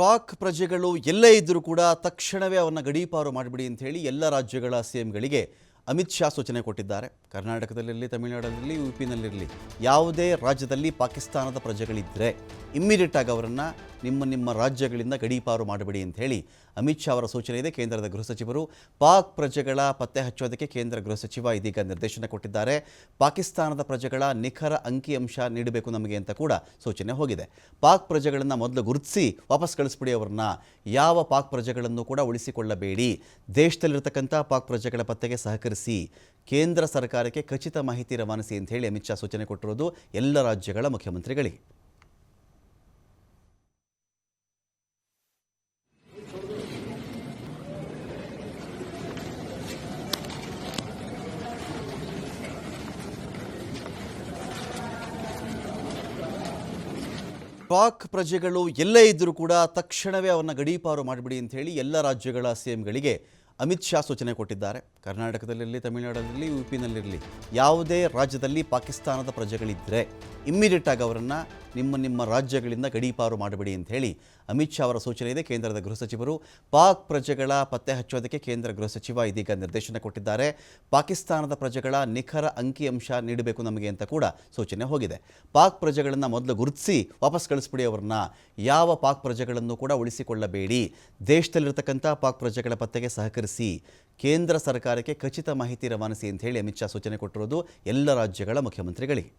ಪಾಕ್ ಪ್ರಜೆಗಳು ಎಲ್ಲೇ ಇದ್ದರೂ ಕೂಡ ತಕ್ಷಣವೇ ಅವರನ್ನ ಗಡೀಪಾರು ಮಾಡಿಬಿಡಿ ಅಂತ ಹೇಳಿ ಎಲ್ಲ ರಾಜ್ಯಗಳ ಸಿಎಂಗಳಿಗೆ ಅಮಿತ್ ಶಾ ಸೂಚನೆ ಕೊಟ್ಟಿದ್ದಾರೆ. ಕರ್ನಾಟಕದಲ್ಲಿರಲಿ, ತಮಿಳುನಾಡಲ್ಲಿರಲಿ, ಯು ಪಿನಲ್ಲಿರಲಿ ಯಾವುದೇ ರಾಜ್ಯದಲ್ಲಿ ಪಾಕಿಸ್ತಾನದ ಪ್ರಜೆಗಳಿದ್ದರೆ ಇಮ್ಮಿಡಿಯೇಟ್ ಆಗಿ ಅವರನ್ನು ನಿಮ್ಮ ನಿಮ್ಮ ರಾಜ್ಯಗಳಿಂದ ಗಡೀಪಾರು ಮಾಡಬೇಡಿ ಅಂತ ಹೇಳಿ ಅಮಿತ್ ಶಾ ಅವರ ಸೂಚನೆ ಇದೆ. ಕೇಂದ್ರದ ಗೃಹ ಸಚಿವರು ಪಾಕ್ ಪ್ರಜೆಗಳ ಪತ್ತೆ ಹಚ್ಚೋದಕ್ಕೆ ಕೇಂದ್ರ ಗೃಹ ಸಚಿವ ಇದೀಗ ನಿರ್ದೇಶನ ಕೊಟ್ಟಿದ್ದಾರೆ. ಪಾಕಿಸ್ತಾನದ ಪ್ರಜೆಗಳ ನಿಖರ ಅಂಕಿಅಂಶ ನೀಡಬೇಕು ನಮಗೆ ಅಂತ ಕೂಡ ಸೂಚನೆ ಹೋಗಿದೆ. ಪಾಕ್ ಪ್ರಜೆಗಳನ್ನು ಮೊದಲು ಗುರುತಿಸಿ ವಾಪಸ್ ಕಳಿಸ್ಬಿಡಿ ಅವರನ್ನ. ಯಾವ ಪಾಕ್ ಪ್ರಜೆಗಳನ್ನು ಕೂಡ ಉಳಿಸಿಕೊಳ್ಳಬೇಡಿ. ದೇಶದಲ್ಲಿರತಕ್ಕಂಥ ಪಾಕ್ ಪ್ರಜೆಗಳ ಪತ್ತೆಗೆ ಸಹಕರಿಸಿ. ಕೇಂದ್ರ ಸರ್ಕಾರಕ್ಕೆ ಖಚಿತ ಮಾಹಿತಿ ರವಾನಿಸಿ ಅಂತ ಹೇಳಿ ಅಮಿತ್ ಶಾ ಸೂಚನೆ ಕೊಟ್ಟಿರೋದು ಎಲ್ಲ ರಾಜ್ಯಗಳ ಮುಖ್ಯಮಂತ್ರಿಗಳಿಗೆ. ಪಾಕ್ ಪ್ರಜೆಗಳು ಎಲ್ಲೇ ಇದ್ದರೂ ಕೂಡ ತಕ್ಷಣವೇ ಅವನ್ನ ಗಡೀಪಾರು ಮಾಡಿಬಿಡಿ ಅಂತ ಹೇಳಿ ಎಲ್ಲ ರಾಜ್ಯಗಳ ಸಿಎಂಗಳಿಗೆ ಅಮಿತ್ ಶಾ ಸೂಚನೆ ಕೊಟ್ಟಿದ್ದಾರೆ. ಕರ್ನಾಟಕದಲ್ಲಿರಲಿ, ತಮಿಳುನಾಡಲ್ಲಿರಲಿ, ಯು ಪಿನಲ್ಲಿರಲಿ ಯಾವುದೇ ರಾಜ್ಯದಲ್ಲಿ ಪಾಕಿಸ್ತಾನದ ಪ್ರಜೆಗಳಿದ್ದರೆ ಇಮ್ಮಿಡಿಯೇಟಾಗಿ ಅವರನ್ನು ನಿಮ್ಮ ನಿಮ್ಮ ರಾಜ್ಯಗಳಿಂದ ಗಡೀಪಾರು ಮಾಡಬೇಡಿ ಅಂತ ಹೇಳಿ ಅಮಿತ್ ಶಾ ಅವರ ಸೂಚನೆ ಇದೆ. ಕೇಂದ್ರದ ಗೃಹ ಸಚಿವರು ಪಾಕ್ ಪ್ರಜೆಗಳ ಪತ್ತೆ ಹಚ್ಚೋದಕ್ಕೆ ಕೇಂದ್ರ ಗೃಹ ಸಚಿವ ಇದೀಗ ನಿರ್ದೇಶನ ಕೊಟ್ಟಿದ್ದಾರೆ. ಪಾಕಿಸ್ತಾನದ ಪ್ರಜೆಗಳ ನಿಖರ ಅಂಕಿಅಂಶ ನೀಡಬೇಕು ನಮಗೆ ಅಂತ ಕೂಡ ಸೂಚನೆ ಹೋಗಿದೆ. ಪಾಕ್ ಪ್ರಜೆಗಳನ್ನು ಮೊದಲು ಗುರುತಿಸಿ ವಾಪಸ್ ಕಳಿಸ್ಬಿಡಿ ಅವರನ್ನ. ಯಾವ ಪಾಕ್ ಪ್ರಜೆಗಳನ್ನು ಕೂಡ ಉಳಿಸಿಕೊಳ್ಳಬೇಡಿ. ದೇಶದಲ್ಲಿರತಕ್ಕಂಥ ಪಾಕ್ ಪ್ರಜೆಗಳ ಪತ್ತೆಗೆ ಸಹಕರಿಸಿ ಕೇಂದ್ರ ಸರ್ಕಾರಕ್ಕೆ ಖಚಿತ ಮಾಹಿತಿ ರವಾನಿಸಿ ಅಂತ ಹೇಳಿ ಅಮಿತ್ ಶಾ ಸೂಚನೆ ಕೊಟ್ಟಿರೋದು ಎಲ್ಲ ರಾಜ್ಯಗಳ ಮುಖ್ಯಮಂತ್ರಿಗಳಿಗೆ.